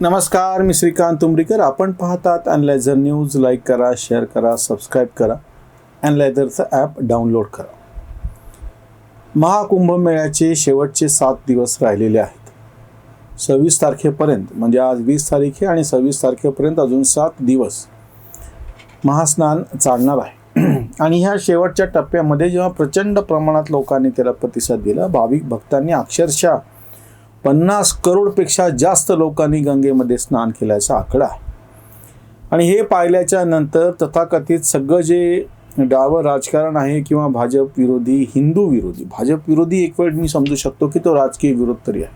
नमस्कार मी श्रीकांत तुंबरीकर आपण पाहतात अनलायझर न्यूज लाईक करा शेअर करा सबस्क्राईब करा. अनलायझरचं ॲप डाउनलोड करा. महाकुंभमेळ्याचे शेवटचे सात दिवस राहिलेले आहेत. सव्वीस तारखेपर्यंत म्हणजे आज वीस तारीख आहे आणि सव्वीस तारखेपर्यंत अजून सात दिवस महास्नान चालणार आहे. आणि ह्या शेवटच्या टप्प्यामध्ये जेव्हा प्रचंड प्रमाणात लोकांनी त्याला प्रतिसाद दिला भाविक भक्तांनी अक्षरशः पन्नास करोडपेक्षा जास्त लोकांनी गंगेमध्ये स्नान केल्याचा आकडा आहे. आणि हे पाहिल्याच्या नंतर तथाकथित सगळं जे डावं राजकारण आहे किंवा भाजप विरोधी हिंदू विरोधी भाजप विरोधी एक वेळ मी समजू शकतो की तो राजकीय विरोध तरी आहे.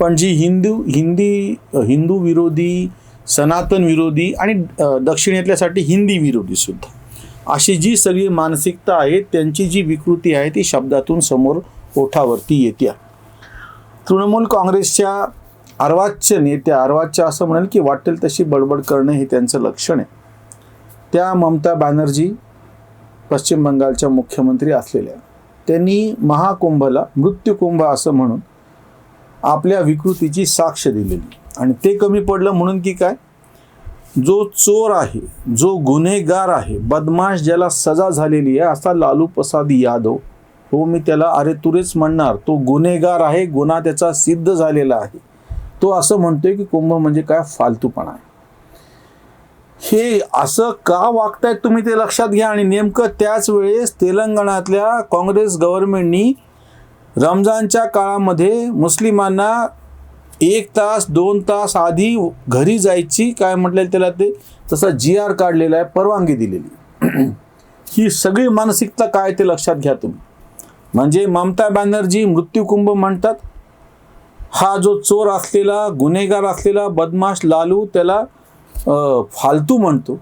पण जी हिंदू हिंदी हिंदू विरोधी सनातन विरोधी आणि दक्षिणेतल्यासाठी हिंदी विरोधी सुद्धा अशी जी सगळी मानसिकता आहे त्यांची जी विकृती आहे ती शब्दातून समोर ओठावरती येते तृणमूल काँग्रेसच्या अर्वाच्य नेत्या अर्वाच्य असं म्हणेल की वाटेल तशी बडबड करणे हे त्यांचं लक्षण आहे. त्या ममता बॅनर्जी पश्चिम बंगालच्या मुख्यमंत्री असलेल्या. त्यांनी महाकुंभला मृत्यूकुंभ असं म्हणून आपल्या विकृतीची साक्ष दिलेली. आणि ते कमी पडलं म्हणून की काय? जो चोर आहे जो गुन्हेगार आहे बदमाश ज्याला सजा झालेली आहे असा लालू प्रसाद यादव हो मी त्याला अरे तुरेच म्हणणार तो गुन्हेगार आहे गुन्हा त्याचा सिद्ध झालेला आहे. तो असं म्हणतोय की कुंभ म्हणजे काय? फालतूपणा आहे. हे असं का वागतायत तुम्ही ते लक्षात घ्या आणि नेमकं त्याच वेळेस तेलंगणातल्या काँग्रेस गव्हर्नमेंटनी रमजानच्या काळामध्ये मुस्लिमांना एक तास दोन तास आधी घरी जायची काय म्हटलं त्याला ते तसा जी आर काढलेला आहे परवानगी दिलेली ही सगळी मानसिकता काय ते लक्षात घ्या तुम्ही. म्हणजे ममता बॅनर्जी मृत्यूकुंभ म्हणतात. हा जो चोर असलेला गुन्हेगार असलेला बदमाश लालू त्याला फालतू म्हणतो.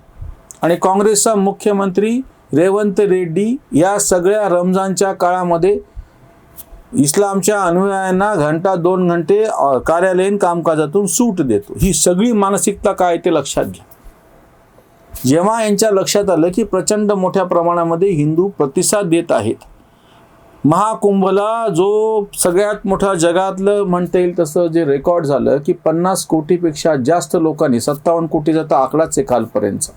आणि काँग्रेसचा मुख्यमंत्री रेवंत रेड्डी या सगळ्या रमजानच्या काळामध्ये इस्लामच्या अनुयायांना घंटा दोन घंटे कार्यालयीन कामकाजातून सूट देतो. ही सगळी मानसिकता काय ते लक्षात घ्या. जेव्हा यांच्या लक्षात आलं की प्रचंड मोठ्या प्रमाणामध्ये हिंदू प्रतिसाद देत आहेत महाकुंभला जो सगळ्यात मोठा जगातलं म्हणता येईल तसं जे रेकॉर्ड झालं की पन्नास कोटीपेक्षा जास्त लोकांनी सत्तावन्न कोटीचा तर आकडाच आहे कालपर्यंतचा.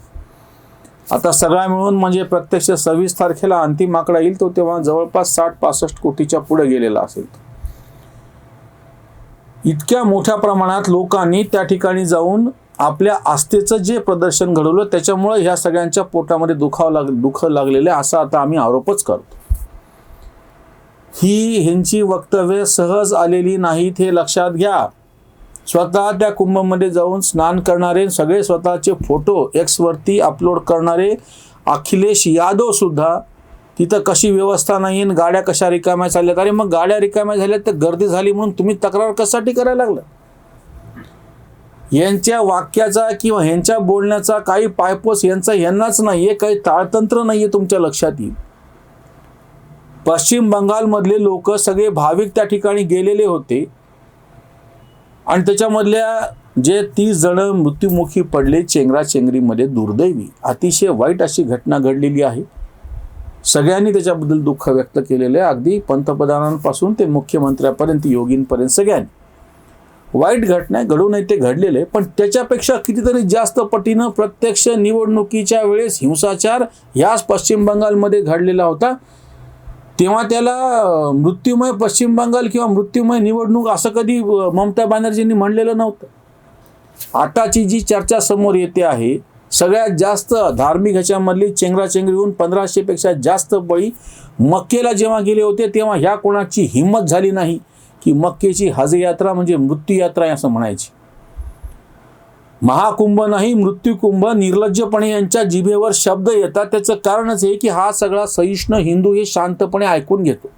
आता सगळा मिळून म्हणजे प्रत्यक्ष सव्वीस तारखेला अंतिम आकडा येईल तो तेव्हा जवळपास साठ पासष्ट कोटीच्या पुढे गेलेला असेल इतक्या मोठ्या प्रमाणात लोकांनी त्या ठिकाणी जाऊन आपल्या आस्थेचं जे प्रदर्शन घडवलं त्याच्यामुळे ह्या सगळ्यांच्या पोटामध्ये दुखावं लाग दुःख लागलेलं आहे असा आता आम्ही आरोपच करतो. ही ह्यांची वक्तव्य सहज आलेली नाहीत हे लक्षात घ्या. स्वतः त्या कुंभमध्ये जाऊन स्नान करणारे सगळे स्वतःचे फोटो एक्सवरती अपलोड करणारे अखिलेश यादव सुद्धा तिथं कशी व्यवस्था नाही गाड्या कशा रिकाम्या चालल्यात अरे मग गाड्या रिकाम्या झाल्यात तर गर्दी झाली म्हणून तुम्ही तक्रार कशासाठी करायला लागलं यांच्या वाक्याचा किंवा ह्यांच्या बोलण्याचा काही पायपोस यांचा यांनाच नाही आहे काही ताळतंत्र नाही आहे तुमच्या लक्षात येईल. पश्चिम बंगालमधले लोक सगळे भाविक त्या ठिकाणी गेलेले होते. आणि त्याच्यामधल्या जे तीस जण मृत्युमुखी पडले चेंगराचेंगरीमध्ये दुर्दैवी अतिशय वाईट अशी घटना घडलेली आहे. सगळ्यांनी त्याच्याबद्दल दुःख व्यक्त केलेलं आहे. अगदी पंतप्रधानांपासून ते मुख्यमंत्र्यापर्यंत योगींपर्यंत सगळ्यांनी. वाईट घटना घडू नये ते घडलेले पण त्याच्यापेक्षा कितीतरी जास्त पटीनं प्रत्यक्ष निवडणुकीच्या वेळेस हिंसाचार ह्याच पश्चिम बंगालमध्ये घडलेला होता. तेव्हा त्याला मृत्युमय मृत्यूमय पश्चिम बंगाल किंवा मृत्यूमय निवडणूक असं कधी ममता बॅनर्जींनी म्हणलेलं नव्हतं. आताची जी चर्चा समोर येते आहे सगळ्यात जास्त धार्मिक ह्याच्यामधली चेंगराचेंगरी होऊन पंधराशेपेक्षा जास्त बळी मक्केला जेव्हा गेले होते तेव्हा ह्या कोणाची हिंमत झाली नाही की मक्केची हज यात्रा म्हणजे मृत्यूयात्रा असं म्हणायची. महाकुंभ नाही मृत्यूकुंभ. निर्लज्जपणे यांच्या जिभेवर शब्द येतात. त्याचं कारणच आहे की हा सगळा सहिष्णू हिंदू हे शांतपणे ऐकून घेतो.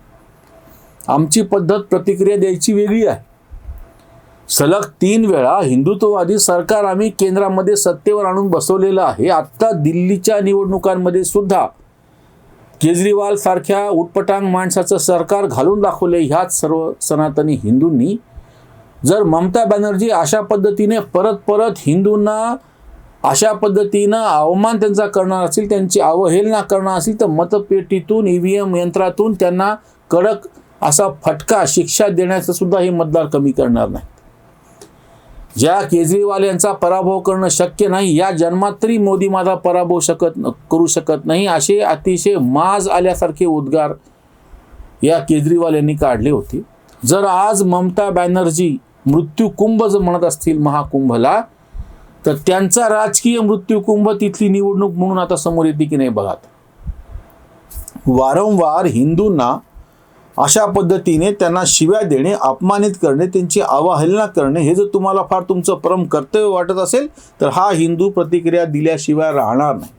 आमची पद्धत प्रतिक्रिया द्यायची वेगळी आहे. सलग तीन वेळा हिंदुत्ववादी सरकार आम्ही केंद्रामध्ये सत्तेवर आणून बसवलेलं आहे. आत्ता दिल्लीच्या निवडणुकांमध्ये सुद्धा केजरीवाल सारख्या उटपटांग माणसाचं सरकार घालून दाखवले ह्याच सर्व सनातनी हिंदूंनी जर ममता बॅनर्जी अशा पद्धतीने परत परत हिंदूंना अशा पद्धतीनं अवमान त्यांचा करणार असेल त्यांची अवहेलना करणार असेल तर मतपेटीतून ई व्ही एम यंत्रातून त्यांना कडक असा फटका शिक्षा देण्याचं सुद्धा हे मतदार कमी करणार नाही ज्या केजरीवाल यांचा पराभव करणं शक्य नाही या जन्मात तरी मोदी माझा पराभव शकत न- करू शकत नाही असे अतिशय माज आल्यासारखे उद्गार या केजरीवाल यांनी काढले होते. जर आज ममता बॅनर्जी मृत्यू कुंभ जर म्हणत असतील महाकुंभला तर त्यांचा राजकीय मृत्यूकुंभ तिथली निवडणूक म्हणून आता समोर येते की नाही बघा वारंवार हिंदूंना अशा पद्धतीने त्यांना शिव्या देणे अपमानित करणे त्यांची अवहेलना करणे हे जर तुम्हाला फार तुमचं परम कर्तव्य वाटत असेल तर हा हिंदू प्रतिक्रिया दिल्याशिवाय राहणार नाही.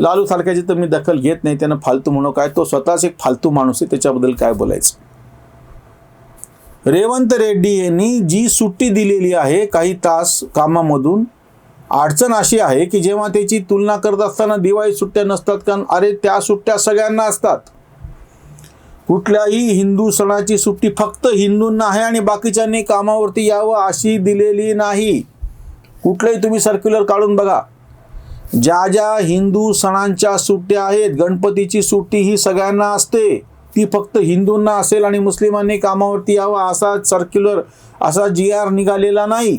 लालू सारख्याची तर मी दखल घेत नाही त्यांना फालतू म्हणू काय तो स्वतःच एक फालतू माणूस आहे त्याच्याबद्दल काय बोलायचं? रेवंत रेड्डी यांनी जी सुट्टी दिलेली आहे काही तास कामामधून अडचण अशी आहे की जेव्हा त्याची तुलना करत असताना दिवाळी सुट्ट्या नसतात कारण अरे त्या सुट्ट्या सगळ्यांना असतात. कुठल्याही हिंदू सणाची सुट्टी फक्त हिंदूंना आहे आणि बाकीच्यांनी कामावरती यावं अशी दिलेली नाही. कुठलंही तुम्ही सर्क्युलर काढून बघा. ज्या ज्या हिंदू सणांच्या सुट्ट्या आहेत गणपतीची सुट्टी ही सगळ्यांना असते. ती फक्त हिंदूंना असेल आणि मुस्लिमांनी कामावरती यावं असा सर्क्युलर असा जी आर निघालेला नाही.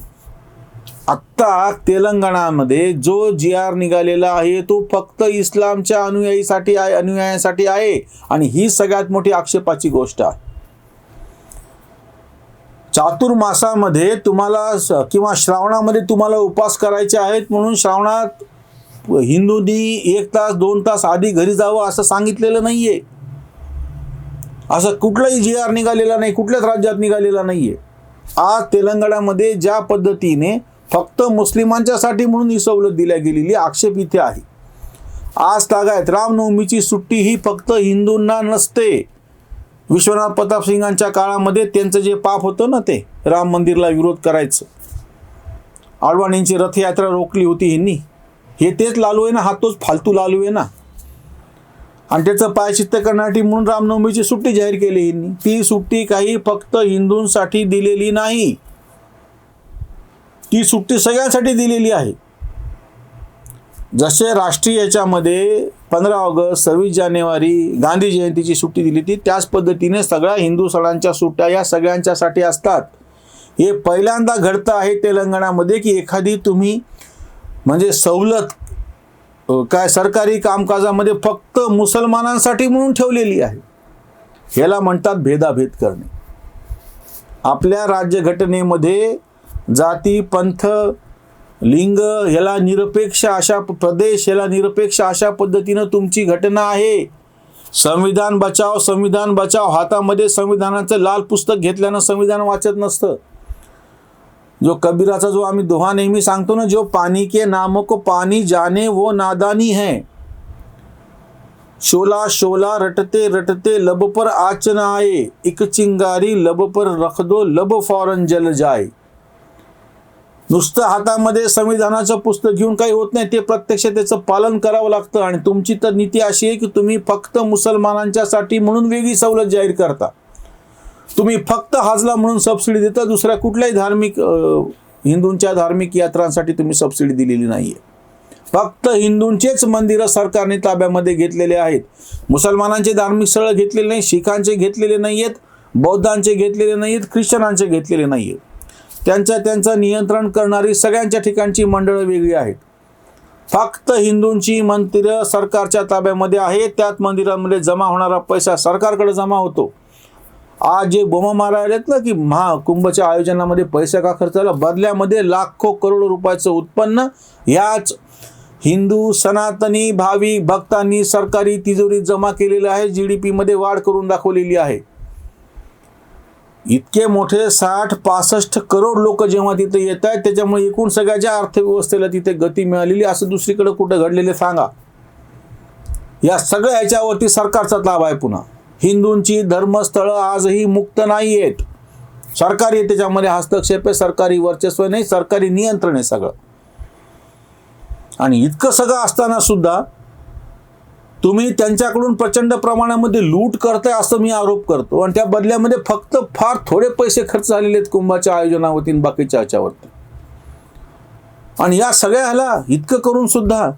आत्ता तेलंगणामध्ये जो जी आर निघालेला आहे तो फक्त इस्लामच्या अनुयायीसाठी आहे अनुयायांसाठी आहे. आणि ही सगळ्यात मोठी आक्षेपाची गोष्ट आहे. चातुर्मासामध्ये तुम्हाला किंवा श्रावणामध्ये तुम्हाला उपास करायचे आहेत म्हणून श्रावणात हिंदूंनी एक तास दोन तास आधी घरी जावं असं सांगितलेलं नाही आहे असं कुठलाही जी आर निघालेला नाही कुठल्याच राज्यात निघालेला नाहीये. आज तेलंगणामध्ये ज्या पद्धतीने फक्त मुस्लिमांच्यासाठी म्हणून ही सवलत दिल्या गेलेली आक्षेप इथे आहे. आज तागायत रामनवमीची सुट्टी ही फक्त हिंदूंना नसते. विश्वनाथ प्रताप सिंगांच्या काळामध्ये त्यांचं जे पाप होतं ना ते राम मंदिरला विरोध करायचं. आडवाणींची रथयात्रा रोखली होती ह्यांनी. हे तेच लालू आहे ना हा तोच फालतू लालू आहे ना. आणि त्याचं पायचित्त करण्यासाठी म्हणून रामनवमीची सुट्टी जाहीर केली यांनी. ती सुट्टी काही फक्त हिंदूंसाठी दिलेली नाही. ती सुट्टी सगळ्यांसाठी दिलेली आहे. जसे राष्ट्रीय याच्यामध्ये पंधरा ऑगस्ट सव्वीस जानेवारी गांधी जयंतीची सुट्टी दिली ती त्याच पद्धतीने सगळ्या हिंदू सणांच्या सुट्ट्या या सगळ्यांच्यासाठी असतात. हे पहिल्यांदा घडतं आहे तेलंगणामध्ये की एखादी तुम्ही म्हणजे सवलत काय सरकारी कामकाजामध्ये फक्त मुसलमानांसाठी म्हणून ठेवलेली आहे. याला म्हणतात भेदाभेद करणे. आपल्या राज्यघटनेमध्ये जाती पंथ लिंग याला निरपेक्ष अशा प्रदेश याला निरपेक्ष अशा पद्धतीनं तुमची घटना आहे. संविधान बचाव संविधान बचाव हातामध्ये संविधानाचं लाल पुस्तक घेतल्यानं संविधान वाचत नसतं. जो कबीराचा जो आम्ही दोहा नेहमी सांगतो ना जो पानी के नामक को पानी जाने वो नादानी है। शोला शोला रटते रटते लब पर आच न आए एक चिंगारी लब पर रख दो लब फॉरन जल जाय नुसतं हातामध्ये संविधानाचं पुस्तक घेऊन काही होत नाही ते प्रत्यक्ष त्याचं पालन करावं लागतं आणि तुमची तर नीती अशी आहे की तुम्ही फक्त मुसलमानांच्यासाठी म्हणून वेगळी सवलत जाहीर करता. तुम्ही फक्त हाजला म्हणून सबसिडी देता दुसऱ्या कुठल्याही धार्मिक हिंदूंच्या धार्मिक यात्रांसाठी तुम्ही सबसिडी दिलेली नाही आहे फक्त हिंदूंचेच मंदिरं सरकारने ताब्यामध्ये घेतलेले आहेत. मुसलमानांचे धार्मिक स्थळं घेतलेले नाही शिखांचे घेतलेले नाही आहेत बौद्धांचे घेतलेले नाही आहेत ख्रिश्चनांचे घेतलेले नाही आहेत त्यांच्या त्यांचं नियंत्रण करणारी सगळ्यांच्या ठिकाणची मंडळं वेगळी आहेत. फक्त हिंदूंची मंदिरं सरकारच्या ताब्यामध्ये आहेत त्यात मंदिरांमध्ये जमा होणारा पैसा सरकारकडे जमा होतो. आज जे बोमा मारायला आहेत ना की महाकुंभच्या आयोजनामध्ये पैसा का खर्च झाला बदल्यामध्ये लाखो करोड रुपयाचं उत्पन्न याच हिंदू सनातनी भाविक भक्तांनी सरकारी तिजोरीत जमा केलेलं आहे जी डी पीमध्ये वाढ करून दाखवलेली आहे. इतके मोठे साठ पासष्ट करोड लोक जेव्हा तिथे येत आहेत त्याच्यामुळे एकूण सगळ्याच्या अर्थव्यवस्थेला तिथे गती मिळालेली असं दुसरीकडे कुठं घडलेले सांगा. या सगळ्या ह्याच्यावरती सरकारचा ताबा आहे पुन्हा. हिंदूंची धर्मस्थळं आजही मुक्त नाही आहेत सरकारी त्याच्यामध्ये हस्तक्षेप आहे सरकारी वर्चस्व नाही सरकारी नियंत्रण आहे सगळं. आणि इतकं सगळं असताना सुद्धा तुम्ही त्यांच्याकडून प्रचंड प्रमाणामध्ये लूट करताय असं मी आरोप करतो. आणि त्या बदल्यामध्ये फक्त फार थोडे पैसे खर्च झालेले आहेत कुंभाच्या आयोजनावरती बाकीच्या ह्याच्यावरती. आणि या सगळ्याला इतकं करून सुद्धा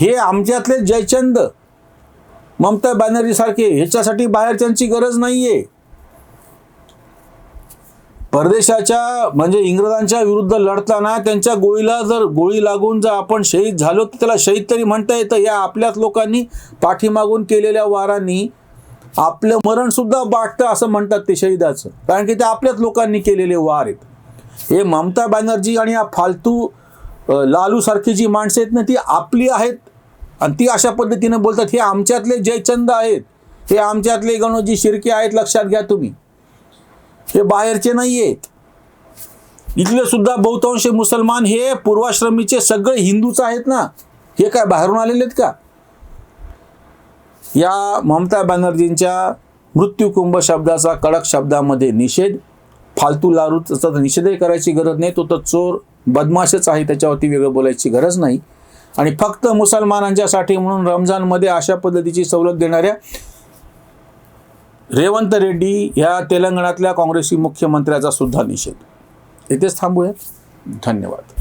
हे आमच्यातले जयचंद ममता बॅनर्जी सारखे ह्याच्यासाठी बाहेरच्यांची गरज नाहीये. परदेशाच्या म्हणजे इंग्रजांच्या विरुद्ध लढताना त्यांच्या गोळीला जर गोळी लागून जर आपण शहीद झालो तर त्याला शहीद तरी म्हणता येतं. या आपल्याच लोकांनी पाठीमागून केलेल्या वारांनी आपलं मरण सुद्धा वाटतं असं म्हणतात ते शहीदाचं. कारण की ते आपल्याच लोकांनी केलेले वार आहेत. हे ममता बॅनर्जी आणि या फालतू लालूसारखी जी माणसं आहेत ना ती आपली आहेत. आणि ती अशा पद्धतीने बोलतात हे आमच्यातले जयचंद आहेत हे आमच्यातले गणोजी शिर्के आहेत लक्षात घ्या तुम्ही. हे बाहेरचे नाही आहेत इथले सुद्धा बहुतांश मुसलमान हे पूर्वाश्रमीचे सगळे हिंदूच आहेत ना. हे काय बाहेरून आलेले आहेत का? या ममता बॅनर्जींच्या मृत्यूकुंभ शब्दाचा कडक शब्दामध्ये निषेध. फालतू लारूचा तर निषेधही करायची गरज नाही. तो तर चोर बदमाशच आहे त्याच्यावरती वेगळं बोलायची गरज नाही. आणि फक्त मुसलमानांच्यासाठी म्हणून रमजानमध्ये अशा पद्धतीची सवलत देणाऱ्या रेवंत रेड्डी या तेलंगणातल्या काँग्रेसी मुख्यमंत्र्याचा सुद्धा निषेध. येथेच थांबूया. धन्यवाद.